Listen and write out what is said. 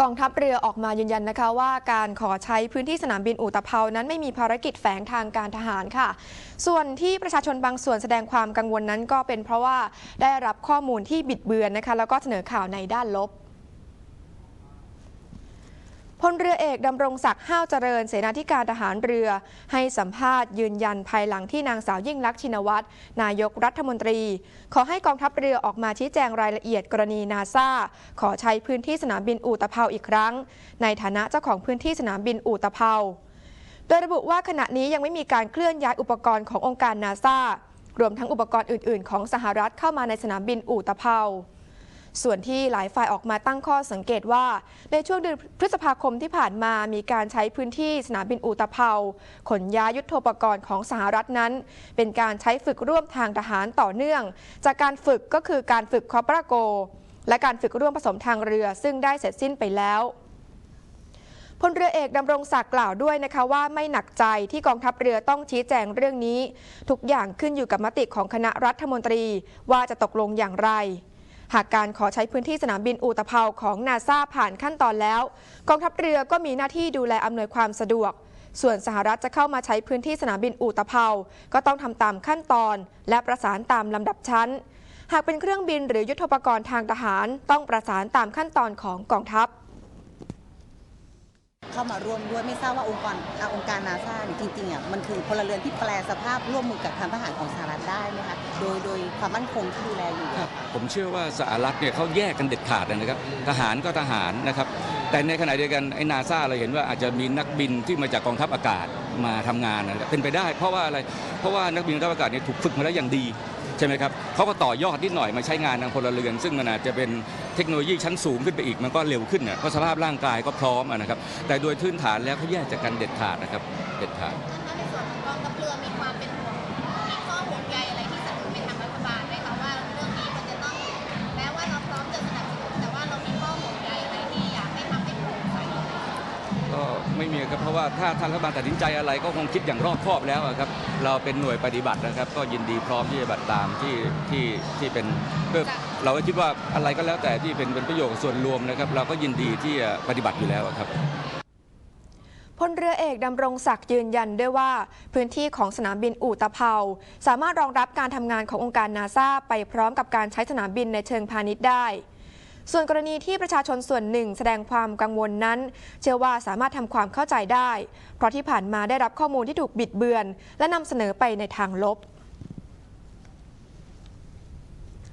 กองทัพเรือออกมายืนยันนะคะว่าการขอใช้พื้นที่สนามบินอุตภเปานั้นไม่มีภารกิจแฝงทางการทหารค่ะ ส่วนที่ประชาชนบางส่วนแสดงความกังวลนั้นก็เป็นเพราะว่าได้รับข้อมูลที่บิดเบือนนะคะแล้วก็เสนอข่าวในด้านลบ พลเรือเอกดำรงศักดิ์ห้าวเจริญ เสนาธิการทหารเรือ ให้สัมภาษณ์ยืนยันภายหลังที่นางสาวยิ่งลักษณ์ชินวัตรนายกรัฐมนตรี ขอให้กองทัพเรือออกมาชี้แจงรายละเอียดกรณีนาซาขอใช้พื้นที่สนามบินอู่ตะเภาอีกครั้ง ในฐานะเจ้าของพื้นที่สนามบินอู่ตะเภา โดยระบุว่าขณะนี้ยังไม่มีการเคลื่อนย้ายอุปกรณ์ขององค์การนาซารวมทั้งอุปกรณ์อื่น ๆ ของสหรัฐเข้ามาในสนามบินอู่ตะเภา ส่วนที่หลายฝ่ายออกมาตั้งข้อสังเกตว่า ในช่วงเดือนพฤษภาคมที่ผ่านมามีการใช้พื้นที่สนามบินอูตะเภาขนย้ายยุทโธปกรณ์ของสหรัฐนั้น เป็นการใช้ฝึกร่วมทางทหารต่อเนื่อง จากการฝึกก็คือการฝึกคอปราโก และการฝึกร่วมผสมทางเรือ ซึ่งได้เสร็จสิ้นไปแล้วพลเรือเอกดำรงศักดิ์กล่าวด้วยนะคะว่าไม่หนักใจที่กองทัพเรือต้องชี้แจงเรื่องนี้ ทุกอย่างขึ้นอยู่กับมติของคณะรัฐมนตรีว่าจะตกลงอย่างไร หากการขอใช้พื้นที่สนามบินอูตะเภาของนาซาผ่านขั้นตอนแล้ว กองทัพเรือก็มีหน้าที่ดูแลอำนวยความสะดวก ส่วนสหรัฐจะเข้ามาใช้พื้นที่สนามบินอูตะเภาก็ต้องทำตามขั้นตอน และประสานตามลำดับชั้น หากเป็นเครื่องบินหรือยุทธปกรณ์ทางทหาร ต้องประสานตามขั้นตอนของกองทัพ เข้ามาร่วมด้วยไม่ทราบว่าองค์กรอะองค์การนาซาเนี่ยจริงๆอะมันคือพลเรือนที่แปลสภาพร่วมมือกับทางทหารของสหรัฐได้ไหมคะโดยโดยความมั่นคงที่ดูแลอยู่ครับผมเชื่อว่าสหรัฐเนี่ยเขาแยกกันเด็ดขาดนะครับ ทหารก็ทหารนะครับ แต่ในขณะเดียวกันไอ้นาซาเราเห็นว่าอาจจะมีนักบินที่มาจากกองทัพอากาศมาทำงานนะครับเป็นไปได้ เพราะว่าอะไรเพราะว่านักบินกองทัพอากาศเนี่ยถูกฝึกมาแล้วอย่างดี ใช่ไหมครับเขาก็ต่อยอดนิดหน่อยมาใช้งานทางพลเรือน ซึ่งมันอาจจะเป็นเทคโนโลยีชั้นสูงขึ้นไปอีกมันก็เร็วขึ้นเนี่ยเพราะสภาพร่างกายก็พร้อมนะครับแต่โดยพื้นฐานแล้วเขาแยกจากกันเด็ดขาดนะครับเด็ดขาด ไม่มีครับเพราะว่าถ้าท่านรัฐบาลตัดสินใจอะไรก็คงคิดอย่างรอบคอบแล้วอะครับเราเป็นหน่วยปฏิบัตินะครับ ก็ยินดีพร้อมที่จะบัติตามที่ที่ที่เป็นเพื่อเราก็คิดว่าอะไรก็แล้วแต่ที่เป็นเป็นประโยชน์กับส่วนรวมนะครับ เราก็ยินดีที่จะปฏิบัติอยู่แล้วอะครับพลเรือเอกดำรงศักดิ์ยืนยันด้วยว่า พื้นที่ของสนามบินอู่ตะเภา สามารถรองรับการทำงานขององค์การนาซาไปพร้อมกับการใช้สนามบินในเชิงพาณิชย์ได้ ส่วนกรณีที่ประชาชนส่วนหนึ่งแสดงความกังวลนั้น เชื่อว่าสามารถทำความเข้าใจได้ เพราะที่ผ่านมาได้รับข้อมูลที่ถูกบิดเบือน และนำเสนอไปในทางลบ